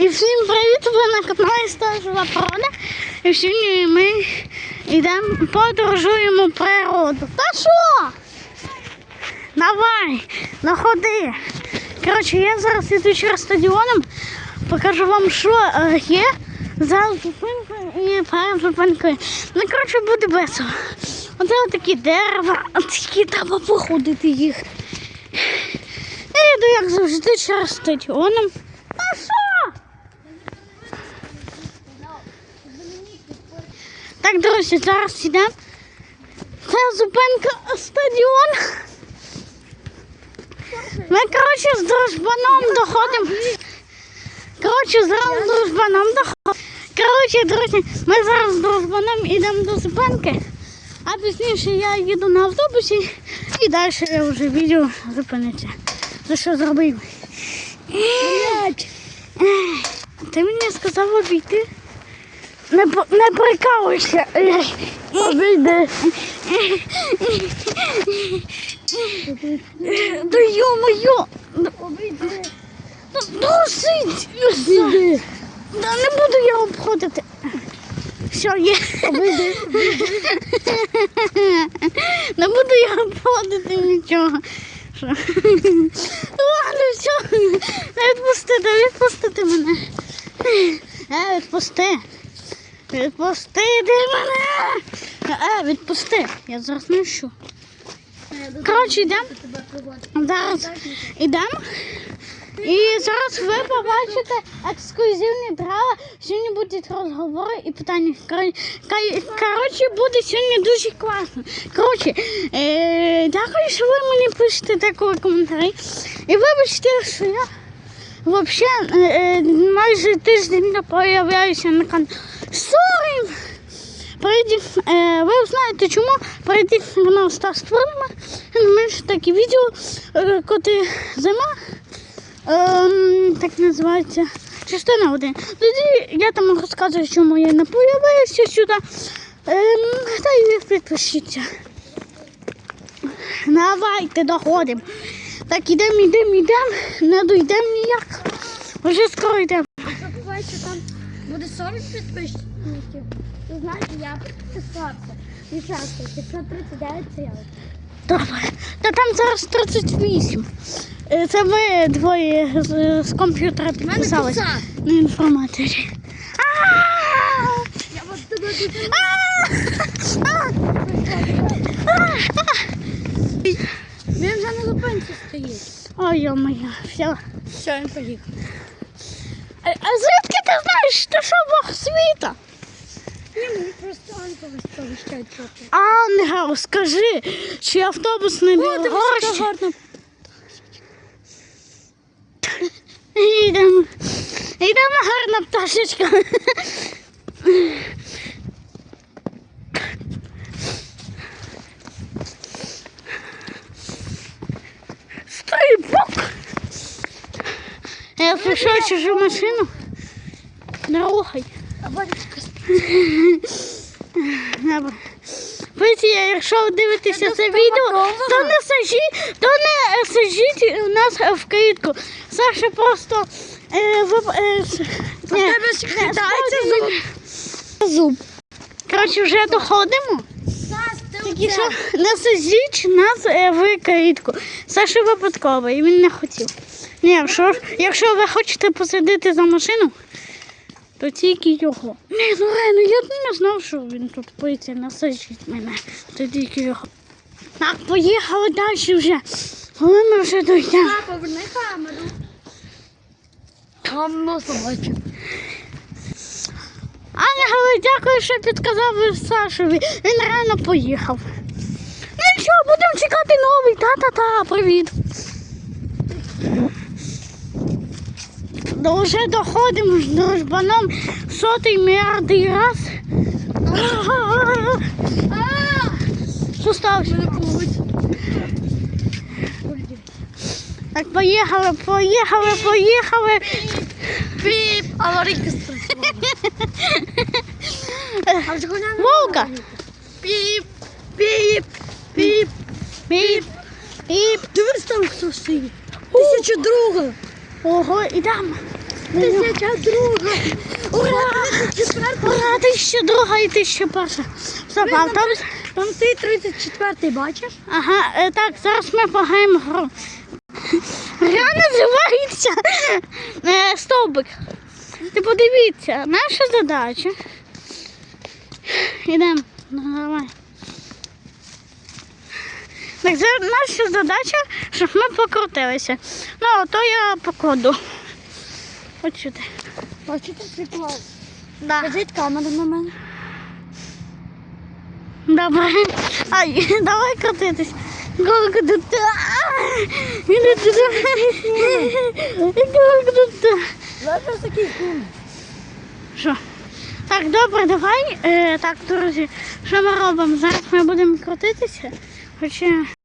І всім привіт! Ви на каналі Стажова Порода. І сьогодні ми йдемо, подорожуємо природу. Та що? Давай, находи. Коротше, я зараз іду через стадіоном, покажу вам, що е, є за зупинкою і перед зупинкою. Ну, коротше, буде весело. Оце такі дерева, такі треба походити їх. Я йду, як завжди, через стадіоном. Та що? Так, друзі, зараз йдемо. Це зупинка стадіон. Ми, коротше, з дружбаном доходимо. Коротше, зараз з дружбаном доходимо. Коротше, друзі, ми зараз з дружбаном йдемо до зупинки, а пізніше я їду на автобусі і далі я вже відео зупиниться. За що зробив? Ти мені сказав обійти? Не, не прикалуйся. Обійди. Да йо-моє. Обійди. Ну, Досить. Обійди. Да не буду я обходити. Все, є. Обійди. Не буду я обходити нічого. Що? Ладно, все. Не відпусти, не відпустити мене. Е, відпусти. Відпустити мене. Е, відпусти. Я зараз не що. Коротше, йдемо. Зараз йдемо. І зараз ви побачите ексклюзивні драла. Сьогодні будуть розговори і питання. Коротше, буде сьогодні дуже класно. Коротше, е, дякую, що ви мені пишете такі коментарі. І вибачте, що я взагалі е, майже тиждень не появляюся на каналі. Сорі! Е, ви знаєте чому? Прийдіть на канал Творима. Менше такі відео, е, коли зима. Ем, так називається частина 1. Тоді я там розказую, чому я не появилася сюди. Ем, та й підпишіться. Давайте доходимо. Так, ідемо, ідемо, ідемо, не дійдемо ніяк. Вже скоро йдемо. Забувай, що там буде 40 підписчиків. Ти знаєш, я підписався. Дівчатка, 539 це. Добре. Та там зараз 38. Е, Це ви двоє з, з комп'ютера підписалися на інформаторі. Я вас тут. Він вже на зупинці стоїть. Ой, йо-моє, все. Все, він поїхав. А, звідки ти знаєш, що Бог світа? Ні, мені просто Анка сповіщають трохи. Ангел, скажи, чи автобус не О, біл гарно. Йдемо. Йдемо, гарна пташечка. Стрибок. Я прийшов чужу машину. Не рухай. Батюшка якщо ви дивитеся Це відео, то не сажіть, то не сажіть у нас в каїтку. Саша просто е, в, е, с- тебе ж не, не- зуб. Коротше, вже доходимо. Тільки що не сажіть нас е, в каїтку. Саша випадково, і він не хотів. Ні, ж- якщо ви хочете посадити за машину, то тільки його. Ні, ну реально, я не знав, що він тут не сажіть мене. То тільки його. Так, поїхали далі вже. Коли ми вже дійдемо. Поверни камеру. Там носа бачу. Ангели, дякую, що підказав Сашові. Він реально поїхав. Ну нічого, будемо чекати новий. Та-та-та, привіт. Ну, вже доходимо з дружбаном сотий мільярдний раз. Що сталося? Так, поїхали, поїхали, поїхали. Піп, аварійка спрацювала. Волка. Піп, піп, піп. Піп, піп. Дивись там хто стоїть. Тисяча друга. Ого, ідемо. Тисяча друга. Ура! Ура, тисяча друга і тисяча перша. Стоп, а там... Там ти 34 бачиш? Ага, е, так, зараз ми пограємо гру. Гра називається е, Стовбик. Ти подивіться, наша задача. Ідемо, ну, давай. Так, це наша задача, щоб ми покрутилися. Ну, а то я покладу. От сюди. Бачите, прикол. Да. Кажіть камеру на мене. Добре. Ай, давай крутитись. Гу-гу-ду-та. Гу-ду-ду-та. Зараз такий кум. Що? Так, добре, давай. Е, так, друзі, що ми робимо? Зараз ми будемо крутитися. 快去。